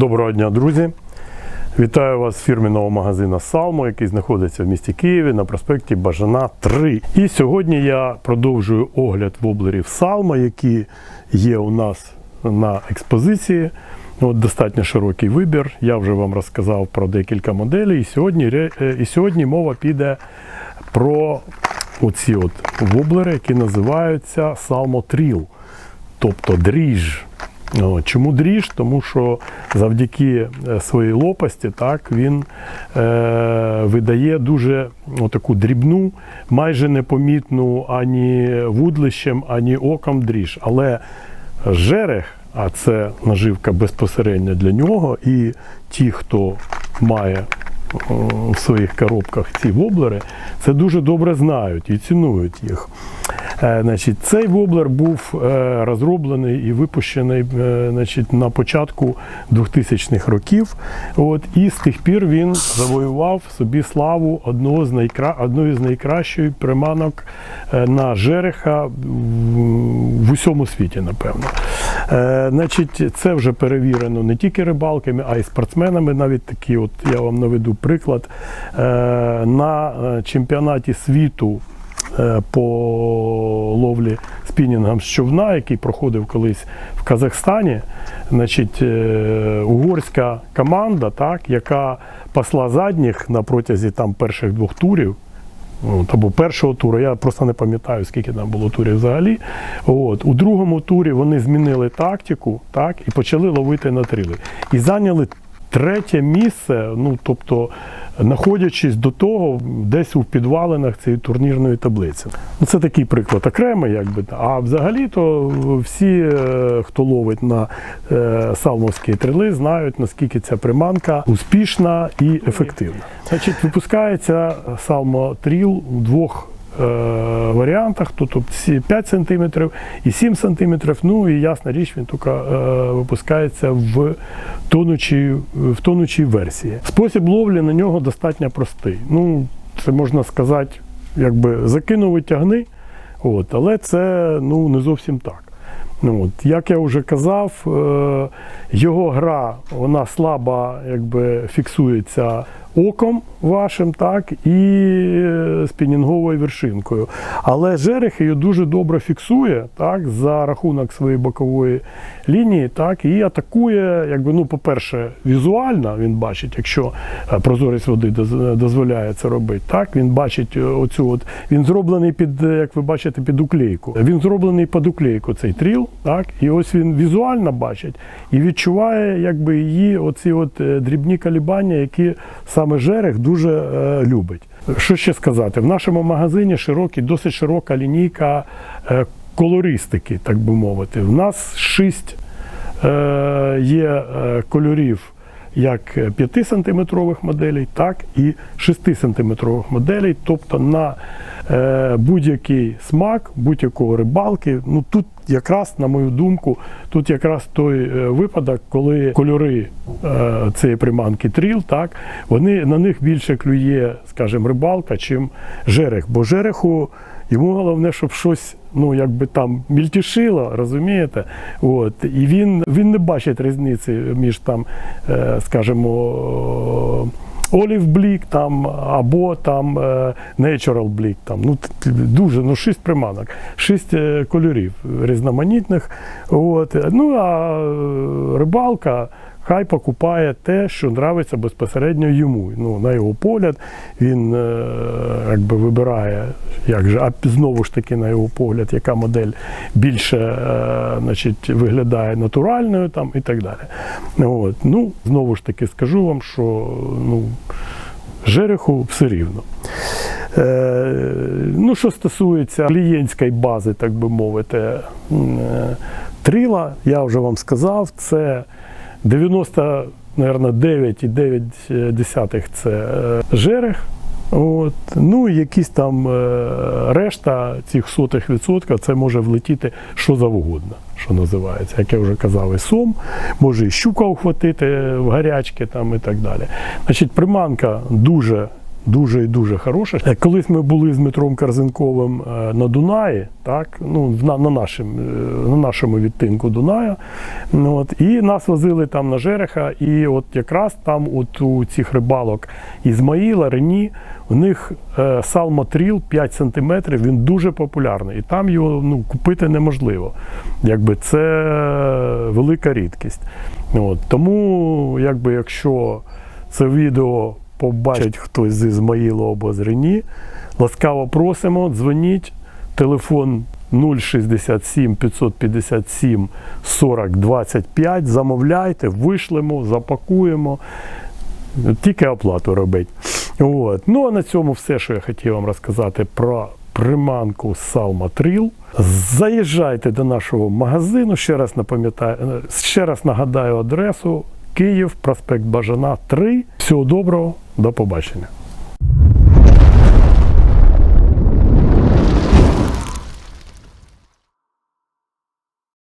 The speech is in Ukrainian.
Доброго дня, друзі! Вітаю вас з фірменного магазину Салмо, який знаходиться в місті Києві на проспекті Бажана 3. І сьогодні я продовжую огляд воблерів Салмо, які є у нас на експозиції. От достатньо широкий вибір. Я вже вам розказав про декілька моделей. І сьогодні, е, і сьогодні мова піде про оці от воблери, які називаються Salmo Trill, тобто дріж. Чому дріж? Тому що завдяки е, своїй лопасті так, він е, видає дуже таку дрібну, майже непомітну ані вудлищем, ані оком дріж. Але жерех, а це наживка безпосередньо для нього, і ті, хто має в своїх коробках ці воблери, це дуже добре знають і цінують їх. Е, Значить, цей воблер був е, розроблений і випущений е, значить, на початку 2000-х років. От, і з тих пір він завоював собі славу одного з найкра... одної з найкращих приманок на жереха в- усьому світі, напевно. Значить, це вже перевірено не тільки рибалками, а й спортсменами. Навіть такі, от я вам наведу приклад. На чемпіонаті світу по ловлі спінінгом з човна, який проходив колись в Казахстані. Значить, е, угорська команда, так, яка пасла задніх на протязі там перших двох турів. От, або першого туру, я просто не пам'ятаю, скільки там було турів взагалі. От, у другому турі вони змінили тактику так, і почали ловити на трили. І зайняли третє місце, ну тобто, знаходячись до того, десь у підвалинах цієї турнірної таблиці. Ну, це такий приклад окремий, якби. А взагалі, то всі, е, хто ловить на е, салмовські трили, знають, наскільки ця приманка успішна і ефективна. Значить, випускається Salmo тріл у двох варіантах, тобто ці 5 см і 7 см. Ну і ясна річ, він тільки е, випускається в тонучій, в тонучій версії. Спосіб ловлі на нього достатньо простий. Ну, це можна сказати, якби закинув і тягни, от, але це ну, не зовсім так. Ну, от, як я вже казав, е, його гра вона слабо якби, фіксується оком вашим, так, і е, спінінговою вершинкою. Але жерех її дуже добре фіксує так, за рахунок своєї бокової лінії, так, і атакує, якби, ну, по-перше, візуально він бачить, якщо е, прозорість води дозволяє це робити. Так, він бачить е, оцю от, він зроблений під, як ви бачите, під уклейку. Він зроблений під уклейку цей тріл, так, і ось він візуально бачить і відчуває якби її оці от дрібні калібання, які саме жерех дуже е, любить. Що ще сказати? В нашому магазині широкий, досить широка лінійка е, колористики, так би мовити. В нас шість е, є е, кольорів як 5-сантиметрових моделей, так і 6-сантиметрових моделей. Тобто на е, будь-який смак, будь-якого рибалки. Ну тут якраз, на мою думку, тут якраз той е, випадок, коли кольори е, цієї приманки тріл, так, вони на них більше клює, скажімо, рибалка, чим жерех. Бо жереху Йому головне, щоб щось ну якби там мільтішило, розумієте? От. І він, він не бачить різниці між там, е, скажімо, Олів блік там або там е, Natural блік. Там. Ну, дуже, ну, шість приманок, шість е, кольорів різноманітних. От. Ну а рибалка. Хай покупає те, що нравиться безпосередньо йому. Ну, на його погляд, він е, якби вибирає, як же, а знову ж таки, на його погляд, яка модель більше е, значить, виглядає натуральною там, і так далі. От. Ну, знову ж таки скажу вам, що ну, жереху все рівно. Е, ну, що стосується клієнтської бази, так би мовити, тріла, я вже вам сказав, це 90, наверное, 9,9 це е, жерех. От. Ну якісь там е, решта цих сотих відсотків це може влетіти що завгодно, що називається. Як я вже казав, і сом, може і щука ухватити в гарячки там і так далі. Значить, приманка дуже Дуже і дуже хороша. Е, Колись ми були з Дмитром Карзенковим е, на Дунаї, так, ну, на, на, нашим, е, на нашому відтинку Дунаю. Ну, от, і нас возили там на Жереха, і от якраз там от у цих рибалок Ізмаїла, Рені, у них салмотріл 5 см, він дуже популярний. І там його ну, купити неможливо. Якби це велика рідкість. От, тому, якби, якщо це відео побачить хтось з Ізмаїла або з Рені, ласкаво просимо, дзвоніть. Телефон 067 557 40 25. Замовляйте, вишлемо, запакуємо. Тільки оплату робить. От. Ну а на цьому все, що я хотів вам розказати про приманку Trill. Заїжджайте до нашого магазину. Ще раз е, ще раз нагадаю адресу Київ, проспект Бажана 3. Всього доброго, до побачення.